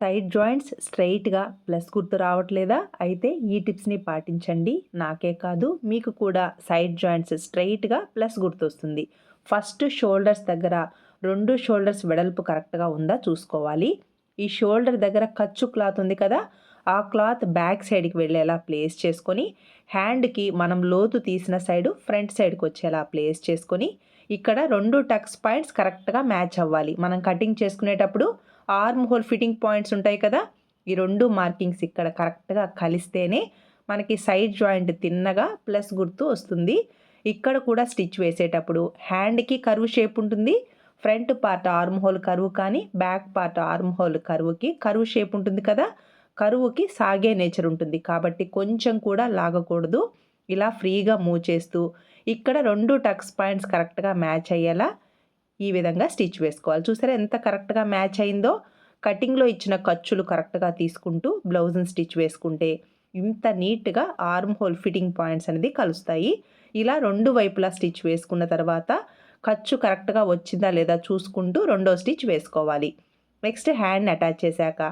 Side joints స్ట్రైట్గా plus గుర్తు రావట్లేదా? అయితే ఈ టిప్స్ని పాటించండి. నాకే కాదు మీకు కూడా సైడ్ జాయింట్స్ స్ట్రైట్గా ప్లస్ గుర్తు వస్తుంది. ఫస్ట్ షోల్డర్స్ దగ్గర రెండు షోల్డర్స్ వెడల్పు కరెక్ట్గా ఉందా చూసుకోవాలి. ఈ షోల్డర్ దగ్గర ఖర్చు క్లాత్ ఉంది కదా ఆ క్లాత్ బ్యాక్ సైడ్కి వెళ్ళేలా ప్లేస్ చేసుకొని హ్యాండ్కి మనం లోతు తీసిన సైడు ఫ్రంట్ సైడ్కి వచ్చేలా ప్లేస్ చేసుకొని ఇక్కడ రెండు టక్స్ పాయింట్స్ కరెక్ట్గా మ్యాచ్ అవ్వాలి. మనం కటింగ్ చేసుకునేటప్పుడు ఆర్మ్ హోల్ ఫిట్టింగ్ పాయింట్స్ ఉంటాయి కదా ఈ రెండు మార్కింగ్స్ ఇక్కడ కరెక్ట్గా కలిస్తేనే మనకి సైడ్ జాయింట్ తిన్నగా ప్లస్ గుర్తు వస్తుంది. ఇక్కడ కూడా స్టిచ్ వేసేటప్పుడు హ్యాండ్కి కరువు షేప్ ఉంటుంది front part arm hole curve కానీ బ్యాక్ పార్ట్ ఆర్మ్ హోల్ కరువుకి కరువు షేప్ ఉంటుంది కదా కరువుకి సాగే నేచర్ ఉంటుంది. కాబట్టి కొంచెం కూడా లాగకూడదు ఇలా ఫ్రీగా మూవ్ చేస్తూ. ఇక్కడ రెండు టక్స్ పాయింట్స్ కరెక్ట్గా మ్యాచ్ అయ్యేలా ఈ విధంగా స్టిచ్ వేసుకోవాలి. చూసారా ఎంత కరెక్ట్గా మ్యాచ్ అయిందో? కటింగ్లో ఇచ్చిన ఖర్చులు కరెక్ట్గా తీసుకుంటూ బ్లౌజ్ని స్టిచ్ వేసుకుంటే ఇంత నీట్గా ఆర్మ్ హోల్ ఫిట్టింగ్ పాయింట్స్ అనేది కలుస్తాయి. ఇలా రెండు వైపులా స్టిచ్ వేసుకున్న తర్వాత ఖర్చు కరెక్ట్గా వచ్చిందా లేదా చూసుకుంటూ రెండో స్టిచ్ వేసుకోవాలి. నెక్స్ట్ హ్యాండ్ అటాచ్ చేశాక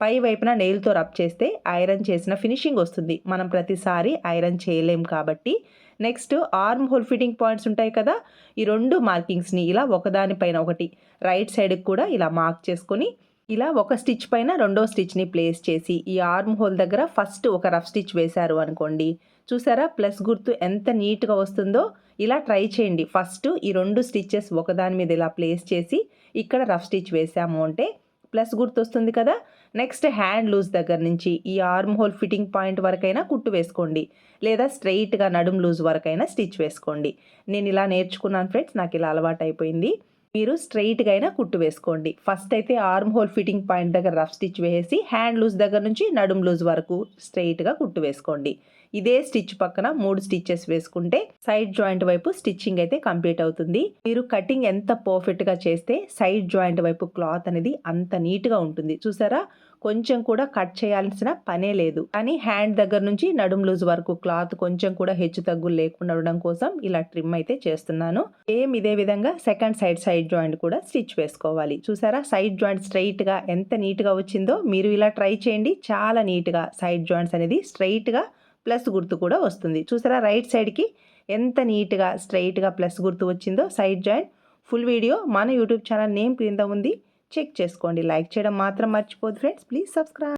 పై వైపున నెయిల్తో రబ్ చేస్తే ఐరన్ చేసిన ఫినిషింగ్ వస్తుంది. మనం ప్రతిసారి ఐరన్ చేయలేం కాబట్టి. Next arm hole fitting points ఉంటాయి కదా? ఈ రెండు మార్కింగ్స్ని ఇలా ఒకదానిపైన ఒకటి రైట్ సైడ్కి కూడా ఇలా మార్క్ చేసుకొని ఇలా ఒక స్టిచ్ పైన రెండో స్టిచ్ని ప్లేస్ చేసి ఈ ఆర్మ్ హోల్ దగ్గర ఫస్ట్ ఒక రఫ్ స్టిచ్ వేశారు అనుకోండి. చూసారా? ప్లస్ గుర్తు ఎంత నీట్గా వస్తుందో? ఇలా ట్రై చేయండి. ఫస్ట్ ఈ రెండు స్టిచ్చెస్ ఒకదాని మీద ఇలా ప్లేస్ చేసి ఇక్కడ రఫ్ స్టిచ్ వేసాము అంటే ప్లస్ గుర్తు వస్తుంది కదా? నెక్స్ట్ హ్యాండ్ లూజ్ దగ్గర నుంచి ఈ ఆర్మ్ హోల్ ఫిట్టింగ్ పాయింట్ వరకైనా కుట్టు వేసుకోండి. లేదా స్ట్రైట్గా నడుం లూజ్ వరకైనా స్టిచ్ వేసుకోండి. నేను ఇలా నేర్చుకున్నాను ఫ్రెండ్స్ నాకు ఇలా అలవాటు అయిపోయింది. మీరు స్ట్రైట్గా అయినా కుట్టు వేసుకోండి. ఫస్ట్ అయితే ఆర్మ్ హోల్ ఫిట్టింగ్ పాయింట్ దగ్గర రఫ్ స్టిచ్ వేసి హ్యాండ్ లూజ్ దగ్గర నుంచి నడుం లూజ్ వరకు స్ట్రైట్గా కుట్టు వేసుకోండి. ఇదే స్టిచ్ పక్కన మూడు స్టిచ్చెస్ వేసుకుంటే సైడ్ జాయింట్ వైపు స్టిచ్చింగ్ అయితే కంప్లీట్ అవుతుంది. మీరు కటింగ్ ఎంత పర్ఫెక్ట్గా చేస్తే సైడ్ జాయింట్ వైపు క్లాత్ అనేది అంత నీట్గా ఉంటుంది. చూసారా? కొంచెం కూడా కట్ చేయాల్సిన పనే లేదు. కానీ హ్యాండ్ దగ్గర నుంచి నడుం లూజ్ వరకు క్లాత్ కొంచెం కూడా హెచ్చు తగ్గులు లేకుండా ఉండడం కోసం ఇలా ట్రిమ్ అయితే చేస్తున్నాను. ఏం ఇదే విధంగా సెకండ్ సైడ్ సైడ్ జాయింట్ కూడా స్టిచ్ వేసుకోవాలి. చూసారా? సైడ్ జాయింట్ స్ట్రైట్గా ఎంత నీట్గా వచ్చిందో మీరు ఇలా ట్రై చేయండి. చాలా నీట్గా సైడ్ జాయింట్స్ అనేది స్ట్రైట్గా ప్లస్ గుర్తు కూడా వస్తుంది. చూసారా? రైట్ సైడ్కి ఎంత నీట్గా స్ట్రైట్గా ప్లస్ గుర్తు వచ్చిందో సైడ్ జాయింట్ ఫుల్ వీడియో మన యూట్యూబ్ ఛానల్ నేమ్ క్రింద ఉంది. చెక్ చేసుకోండి. లైక్ చేయడం మాత్రం మర్చిపోదు ఫ్రెండ్స్. Please subscribe.